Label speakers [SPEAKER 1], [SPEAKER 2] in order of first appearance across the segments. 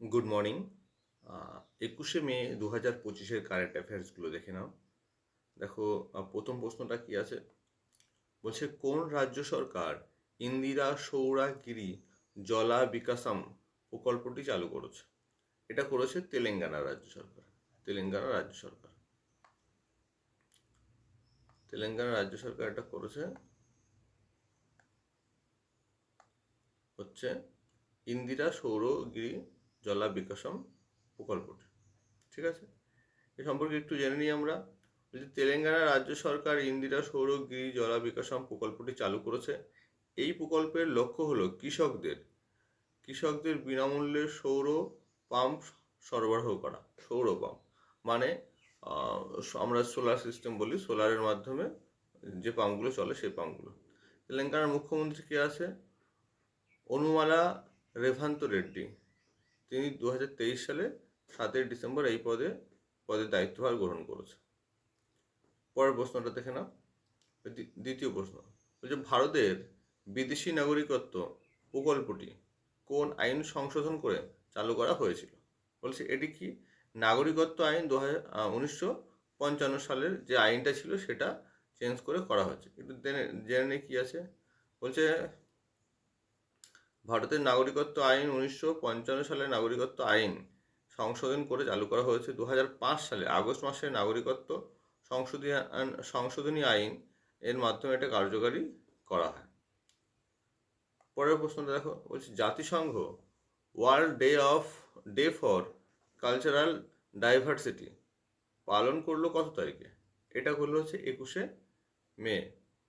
[SPEAKER 1] Good morning একুশে মে দু হাজার পঁচিশের কারেন্ট অ্যাফেয়ার্সগুলো দেখে নাও। দেখো প্রথম প্রশ্নটা কি আছে? বলছে, কোন রাজ্য সরকার ইন্দিরা সৌরাগিরি জলা বিকাশম প্রকল্পটি চালু করেছে? এটা করেছে তেলেঙ্গানা রাজ্য সরকার। তেলেঙ্গানা রাজ্য সরকার। তেলেঙ্গানা রাজ্য সরকার এটা করেছে হচ্ছে ইন্দিরা সৌরগিরি জলা বিকাশম প্রকল্পটি। ঠিক আছে? এ সম্পর্কে একটু জেনে নিই আমরা। বলছি তেলেঙ্গানা রাজ্য সরকার ইন্দিরা সৌরগিরি জলা বিকাশম প্রকল্পটি চালু করেছে, এই প্রকল্পের লক্ষ্য হলো কৃষকদের কৃষকদের বিনামূল্যে সৌর পাম্প সরবরাহ করা, সৌর পাম্প। মানে আমরা সোলার সিস্টেম বলি সোলারের মাধ্যমে যে পাম্পগুলো চলে সেই পাম্পগুলো। তেলেঙ্গানার মুখ্যমন্ত্রী কে আছে? অনুমালা রেভান্ত রেড্ডি। তিনি দু হাজার তেইশ সালে সাতই ডিসেম্বর এই পদে পদের দায়িত্বভার গ্রহণ করেছে পরের প্রশ্নটা দেখে নাও। দ্বি- দ্বিতীয় প্রশ্ন। বলছে, ভারতের বিদেশি নাগরিকত্ব প্রকল্পটি কোন আইন সংশোধন করে চালু করা হয়েছিল? বলছে, এটি কি নাগরিকত্ব আইন দু হাজার উনিশশো পঞ্চান্ন সালের যে আইনটা ছিল সেটা চেঞ্জ করে করা হয়েছে। একটু জেনে জেনে কি আছে। বলছে ভারতের নাগরিকত্ব আইন উনিশশো পঞ্চান্ন সালের নাগরিকত্ব আইন সংশোধন করে চালু করা হয়েছে। দু হাজার পাঁচ সালে আগস্ট মাসে নাগরিকত্ব সংশোধনী সংশোধনী আইন এর মাধ্যমে এটা কার্যকারী করা হয়। পরের প্রশ্নটা দেখো, বলছি জাতিসংঘ world day of, day for cultural diversity পালন করল কত তারিখে? এটা করল হচ্ছে একুশে মে।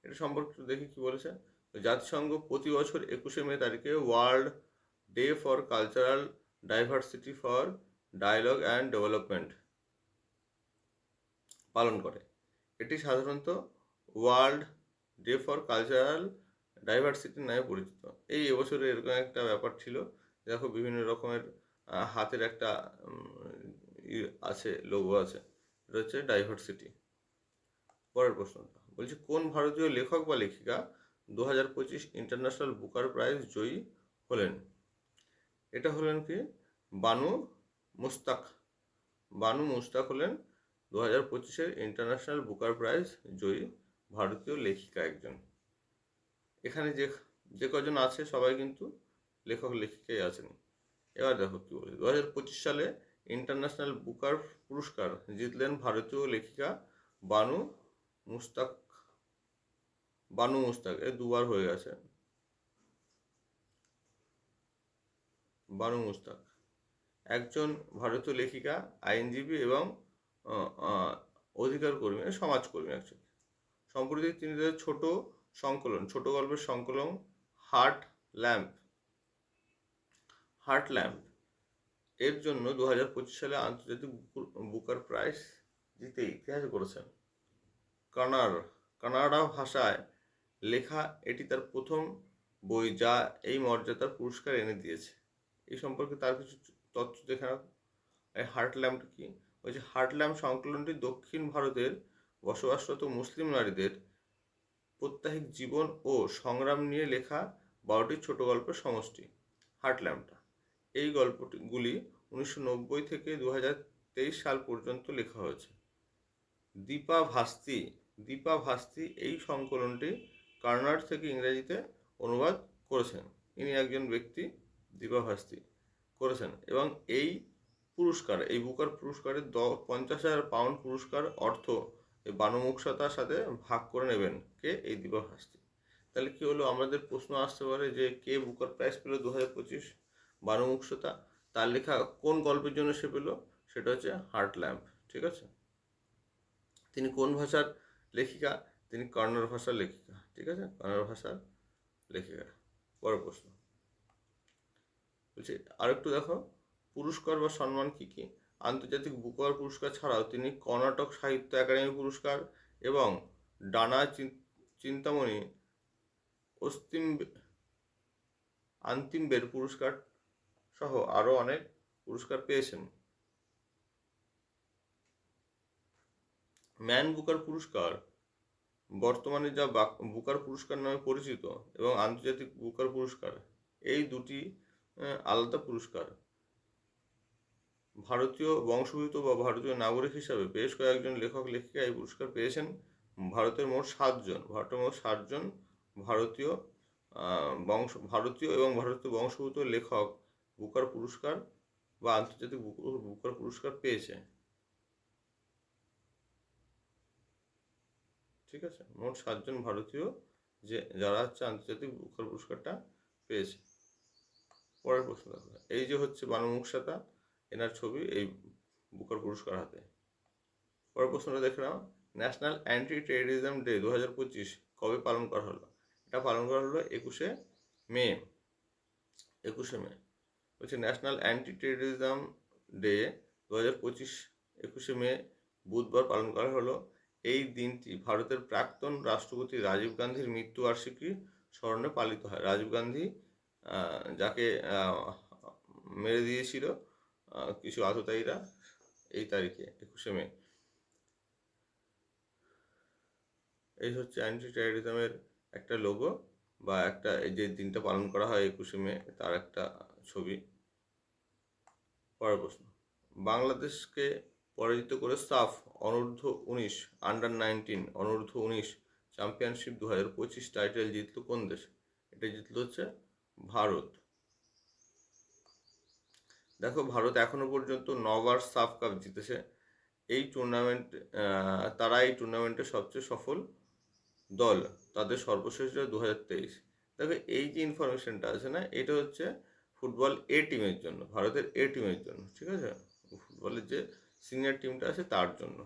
[SPEAKER 1] এটা সম্পর্কে দেখি কি বলেছে। জাতিসংঘ প্রতি বছর একুশে মে তারিখে world day for cultural diversity for dialogue and development পালন করে। এটি সাধারণত world day for cultural diversity নামে পরিচিত। এই এবছরে এরকম একটা ব্যাপার ছিল, দেখো বিভিন্ন রকমের হাতের একটা আছে লোগো আছে, এটা হচ্ছে ডাইভার্সিটি। পরের প্রশ্নটা, বলছি, কোন ভারতীয় লেখক বা লেখিকা দু হাজার পঁচিশ ইন্টারন্যাশনাল বুকার প্রাইজ জয়ী হলেন। এটা হলেন কি? বানু মুস্তাক। বানু মুস্তাক হলেন দু হাজার পঁচিশের ইন্টারন্যাশনাল বুকার প্রাইজ জয়ী ভারতীয় লেখিকা একজন। এখানে যে যে কজন আছে সবাই কিন্তু লেখক লেখিকাই আছেন। এবার দেখো কি বলি দু হাজার পঁচিশ সালে ইন্টারন্যাশনাল বুকার পুরস্কার জিতলেন ভারতীয় লেখিকা বানু মুস্তাক বানু মুস্তাক, এ দুবার হয়ে গেছে। বানু মুস্তাক, একজন ভারতীয় লেখিকা, আইনজীবী এবং অধিকার কর্মী মানে সমাজকর্মী অ্যাকচুয়ালি সম্প্রতি তিনি তাদের ছোট সংকলন, ছোট গল্পের সংকলন হার্ট ল্যাম্প হার্ট ল্যাম্প এর জন্য দু হাজার পঁচিশ সালে আন্তর্জাতিক বুক- বুকার প্রাইজ জিতে ইতিহাস করেছেন কানার কানাডা ভাষায় লেখা এটি তার প্রথম বই যা এই মর্যাদার পুরস্কার এনে দিয়েছে। এই সম্পর্কে তার কিছু তথ্য দেখা এই হার্ট ল্যাম্পটা কি? ওই যে হার্ট ল্যাম্প সংকলনটি দক্ষিণ ভারতের বসবাসরত মুসলিম নারীদের প্রত্যাহিক জীবন ও সংগ্রাম নিয়ে লেখা বারোটি ছোট গল্পের সমষ্টি। হার্ট ল্যাম্পটা এই গল্পগুলি উনিশশো নব্বই থেকে দু হাজার তেইশ সাল পর্যন্ত লেখা হয়েছে। দীপা ভাস্তি দীপা ভাস্তি এই সংকলনটি কান্নাড থেকে ইংরেজিতে অনুবাদ করেছেন। ইনি একজন ব্যক্তি দীপা ভাস্তি করেছেন এবং এই পুরস্কার, এই বুকার পুরস্কারের দ, পঞ্চাশ হাজার পাউন্ড পুরস্কার অর্থ এই বানুমুখতার সাথে ভাগ করে নেবেন কে? এই দীপা ভাস্তি তাহলে কি হলো? আমাদের প্রশ্ন আসতে পারে যে কে বুকার প্রাইজ পেল দু হাজার পঁচিশ বানুমুখতা তার লেখা কোন গল্পের জন্য সে পেল? সেটা হচ্ছে হার্ট ল্যাম্প ঠিক আছে? তিনি কোন ভাষার লেখিকা? তিনি কন্নড় ভাষার লেখিকা, ঠিক আছে? কন্নড় ভাষার লেখিকা। বড় প্রশ্ন। বলছি, আরেকটু দেখো, পুরস্কার বা সম্মান কি কি? আন্তর্জাতিক বুকার পুরস্কার ছাড়াও তিনি কর্ণাটক সাহিত্য একাডেমি পুরস্কার এবং ডানা চিন- চিন্তামণি অস্তিম আন্তিমবের পুরস্কার সহ আরও অনেক পুরস্কার পেয়েছেন। ম্যান বুকার পুরস্কার বর্তমানে যা বাক- বুকার পুরস্কার নামে পরিচিত এবং আন্তর্জাতিক বুকার পুরস্কার, এই দুটি আলাদা পুরস্কার। ভারতীয় বংশোদ্ভূত বা ভারতীয় নাগরিক হিসাবে বেশ কয়েকজন লেখক, লেখিকা এই পুরস্কার পেয়েছেন। ভারতের মোট সাতজন, ভারতের মোট সাতজন ভারতীয় বংশ, ভারতীয় এবং ভারতীয় বংশোদ্ভূত লেখক বুকার পুরস্কার বা আন্তর্জাতিক বুক- বুকার পুরস্কার পেয়েছে। ঠিক আছে? মোট সাতজন ভারতীয় যে, যারা হচ্ছে আন্তর্জাতিক বুকার পুরস্কারটা পেয়েছে। পরের প্রশ্ন দেখো। এই যে হচ্ছে বানুমুখসাতা এনার ছবি এই বুকার পুরস্কার হাতে। পরের প্রশ্নটা দেখে নাও। ন্যাশনাল অ্যান্টি টেররিজম ডে দু হাজার পঁচিশ কবে পালন করা হলো? এটা পালন করা হলো একুশে মে। একুশে মে। বলছে ন্যাশনাল অ্যান্টি টেররিজম ডে দু হাজার পঁচিশ, একুশে মে বুধবার পালন করা হলো। এই দিনটি ভারতের প্রাক্তন রাষ্ট্রপতি রাজীব গান্ধীর মৃত্যুবার্ষিকী স্মরণে পালিত হয়। রাজীব গান্ধী যাকে মেরে দিয়েছিল কিছু আততায়ীরা এই তারিখে, একুশে মে। এই হচ্ছে অ্যান্টি টেররিজমের একটা লোগো বা একটা, এই যে দিনটা পালন করা হয় একুশে মে, তার একটা ছবি। পরের প্রশ্ন, বাংলাদেশকে পরাজিত করে সাফ অনূর্ধ্ব উনিশ আন্ডার নাইনটিন অনূর্ধ্ব উনিশ চ্যাম্পিয়নশিপ দু হাজার পঁচিশ টাইটেল জিতলো কোন দেশ? এটা জিতলো হচ্ছে ভারত। দেখো, ভারত এখনও পর্যন্ত নবার সাফ কাপ জিতেছে। এই টুর্নামেন্ট তারা এই টুর্নামেন্টের সবচেয়ে সফল দল। তাদের সর্বশেষ দু হাজার তেইশ। দেখো, এই যে ইনফরমেশনটা আছে না, এটা হচ্ছে ফুটবল এ টিমের জন্য, ভারতের এ টিমের জন্য, ঠিক আছে? ফুটবলের যে সিনিয়র টিমটা আছে তার জন্য।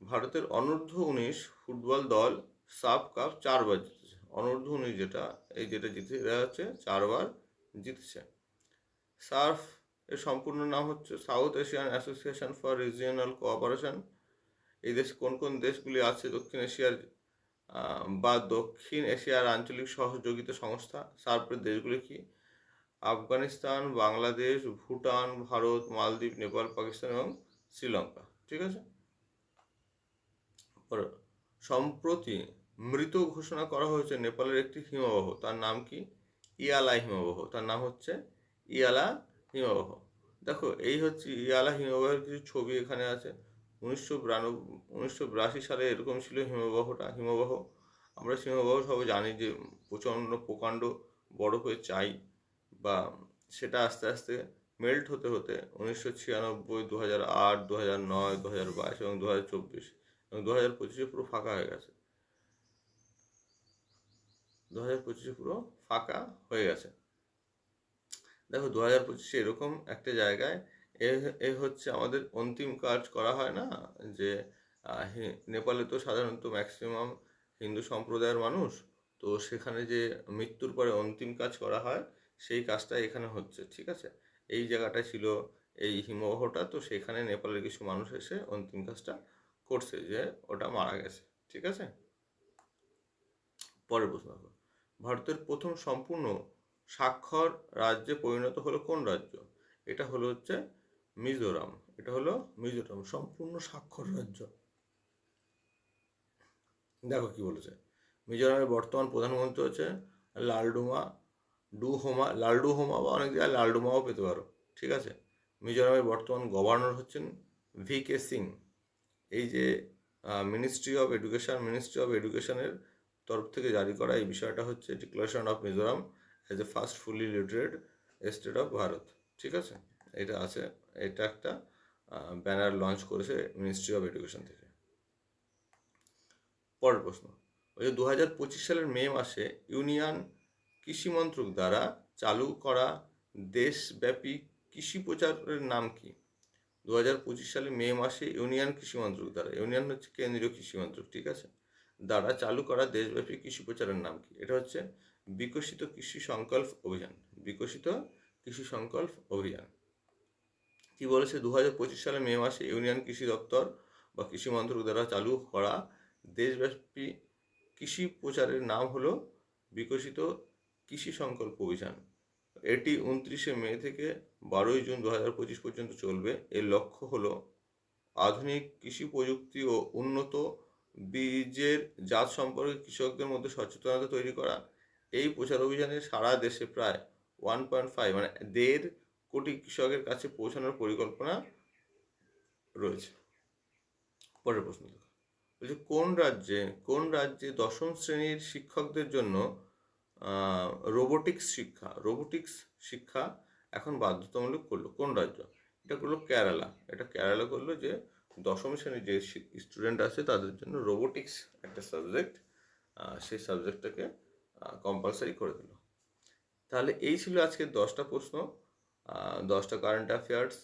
[SPEAKER 1] ভারতের অনূর্ধ্ব উনিশ ফুটবল দল সাফ কাপ চারবার জিতেছে। অনূর্ধ্ব উনিশ যেটা, এই যেটা জিতে দেওয়া হচ্ছে চারবার জিতেছে। সার্ফ, এর সম্পূর্ণ নাম হচ্ছে South Asian association for regional cooperation. এই দেশ, কোন কোন দেশগুলি আছে দক্ষিণ এশিয়ার বা দক্ষিণ এশিয়ার আঞ্চলিক সহযোগিতা সংস্থা? সার্ফের দেশগুলি কি? আফগানিস্তান, বাংলাদেশ, ভুটান, ভারত, মালদ্বীপ, নেপাল, পাকিস্তান এবং শ্রীলঙ্কা ঠিক আছে? পরে, সম্প্রতি মৃত ঘোষণা করা হয়েছে নেপালের একটি হিমবাহ তার নাম কি? ইয়ালা হিমবাহ তার নাম হচ্ছে ইয়ালা হিমবাহ। দেখো এই হচ্ছে ইয়ালা হিমবাহের কিছু ছবি এখানে আছে। উনিশশো বিরানব্বই উনিশশো বিরাশি সালে এরকম ছিল হিমবাহটা হিমবাহ। আমরা হিমবাহ সবাই জানি যে প্রচণ্ড প্রকাণ্ড বরফ হয়ে চাই বা সেটা আস্তে আস্তে মেল্ট হতে হতে উনিশশো ছিয়ানব্বই দু হাজার আট দু হাজার নয় দু হাজার বাইশ এবং দু হাজার চব্বিশ এবং দু হাজার পঁচিশে পুরো ফাঁকা হয়ে গেছে। দু হাজার পঁচিশে পুরো ফাঁকা হয়ে গেছে। দেখো দু হাজার পঁচিশে এরকম একটা জায়গায় এ হচ্ছে আমাদের অন্তিম কাজ করা হয় না যে নেপালে তো সাধারণত ম্যাক্সিমাম হিন্দু সম্প্রদায়ের মানুষ, তো সেখানে যে মৃত্যুর পরে অন্তিম কাজ করা হয়, সেই কাজটা এখানে হচ্ছে, ঠিক আছে? এই জায়গাটা ছিল এই হিমবাহটা। তো সেখানে নেপালের কিছু মানুষ এসে অন্তিম কাজটা করছে যে ওটা মারা গেছে, ঠিক আছে? পরের প্রশ্ন। ভারতের প্রথম সম্পূর্ণ স্বাক্ষর রাজ্যে পরিণত হলো কোন রাজ্য? এটা হলো হচ্ছে মিজোরাম, এটা হলো মিজোরাম, সম্পূর্ণ স্বাক্ষর রাজ্য। দেখো কি বলেছে, মিজোরামের বর্তমান প্রধানমন্ত্রী হচ্ছে লালডুমা ডুহোমা, লালডুহোমা বা অনেক জায়গায় লালডুমাও পেতে পারো, ঠিক আছে? মিজোরামের বর্তমান গভর্নর হচ্ছেন ভি কে সিং। এই যে ministry of education ministry of এডুকেশনের তরফ থেকে জারি করা এই বিষয়টা হচ্ছে declaration of Mizoram as a first fully literate state of Bharat ঠিক আছে? এটা আছে, এটা একটা ব্যানার লঞ্চ করেছে মিনিস্ট্রি অফ এডুকেশন থেকে। পরের প্রশ্ন, ওই যে দু হাজার পঁচিশ সালের মে মাসে ইউনিয়ন কৃষি মন্ত্রক দ্বারা চালু করা দেশব্যাপী কৃষি প্রচারের নাম কি? দু হাজার পঁচিশ সালে মে মাসে ইউনিয়ন কৃষি মন্ত্রক দ্বারা, ইউনিয়ন হচ্ছে কেন্দ্রীয় কৃষি মন্ত্রক, ঠিক আছে? দ্বারা চালু করা দেশব্যাপী কৃষি প্রচারের নাম কি? এটা হচ্ছে বিকশিত কৃষি সংকল্প অভিযান, বিকশিত কৃষি সংকল্প অভিযান। কি বলেছে? দু হাজার পঁচিশ সালে মে মাসে ইউনিয়ন কৃষি দপ্তর বা কৃষি মন্ত্রক দ্বারা চালু করা দেশব্যাপী কৃষি প্রচারের নাম হলো বিকশিত কৃষি সংকল্প অভিযান। এটি উনত্রিশে মে থেকে বারোই জুন দু হাজার পঁচিশ পর্যন্ত চলবে। এর লক্ষ্য হল আধুনিক কৃষি প্রযুক্তি ও উন্নত বীজের জাত সম্পর্কে কৃষকদের মধ্যে সচেতনতা তৈরি করা। এই প্রচার অভিযানে সারা দেশে প্রায় ওয়ান পয়েন্ট ফাইভ মানে দেড় কোটি কৃষকের কাছে পৌঁছানোর পরিকল্পনা রয়েছে। পরের প্রশ্ন বলছে, কোন রাজ্যে কোন রাজ্যে দশম শ্রেণির শিক্ষকদের জন্য রোবোটিক্স শিক্ষা। রোবোটিক্স শিক্ষা এখন বাধ্যতামূলক করল কোন রাজ্য? এটা করল কেরালা। এটা কেরালা করল যে দশম শ্রেণির যে স্টুডেন্ট আছে তাদের জন্য রোবোটিক্স একটা সাবজেক্ট সেই সাবজেক্টটাকে কম্পালসারি করে দিল। তাহলে এই ছিল আজকের দশটা প্রশ্ন। দশটা কারেন্ট অ্যাফেয়ার্স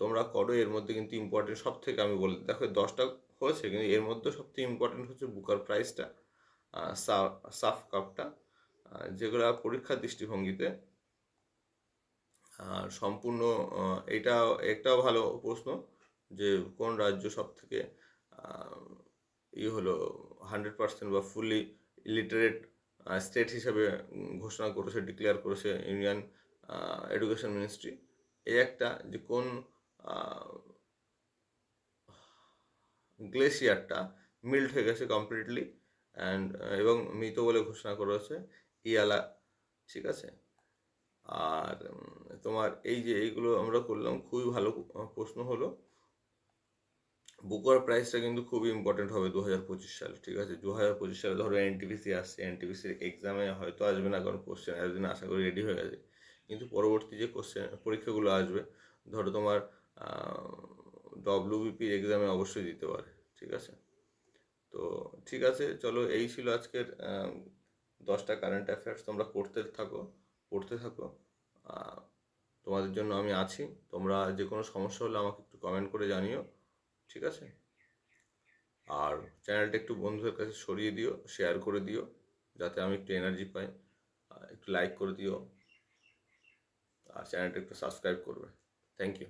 [SPEAKER 1] তোমরা করো, এর মধ্যে কিন্তু ইম্পর্টেন্ট সব থেকে আমি বলি দেখো, দশটা হয়েছে, কিন্তু এর মধ্যে সবথেকে ইম্পর্টেন্ট হচ্ছে বুকার প্রাইসটা সাফ কাপটা। যেগুলো পরীক্ষার দৃষ্টিভঙ্গিতে আর সম্পূর্ণ এটা একটাও ভালো প্রশ্ন যে কোন রাজ্য সব থেকে ই হলো হান্ড্রেড পার্সেন্ট বা ফুললি ইলিটারেট স্টেট হিসাবে ঘোষণা করেছে ডিক্লেয়ার করেছে ইউনিয়ন এডুকেশন মিনিস্ট্রি এই একটা যে কোন গ্লেসিয়ারটা মিল্ট হয়ে গেছে কমপ্লিটলি অ্যান্ড এবং মৃত বলে ঘোষণা করা হয়েছে ইয়ালা, ঠিক আছে? আর তোমার এই যে এইগুলো আমরা করলাম, খুবই ভালো প্রশ্ন হলো। বুকার প্রাইসটা কিন্তু খুবই ইম্পর্টেন্ট হবে দু হাজার পঁচিশ সালে, ঠিক আছে? দু হাজার পঁচিশ সালে ধরো এনটিপিসি আসছে এনটিপিসির এক্সামে হয়তো আসবে না, কারণ কোশ্চেন এতদিন আশা করি রেডি হয়ে গেছে। কিন্তু পরবর্তী যে কোশ্চেন পরীক্ষাগুলো আসবে, ধরো তোমার ডব্লিউবিপির এক্সামে অবশ্যই দিতে পারে, ঠিক আছে? তো ঠিক আছে, চলো এই ছিল আজকের দশটা কারেন্ট অ্যাফেয়ার্স তোমরা করতে থাকো পড়তে থাকো। তোমাদের জন্য আমি আছি। তোমরা যে কোনো সমস্যা হলে আমাকে একটু কমেন্ট করে জানিও, ঠিক আছে? আর চ্যানেলটা একটু বন্ধুদের কাছে সরিয়ে দিও শেয়ার করে দিও, যাতে আমি একটু এনার্জি পাই। একটু লাইক করে দিও। আর চ্যানেলটা একটু সাবস্ক্রাইব করবে। Thank you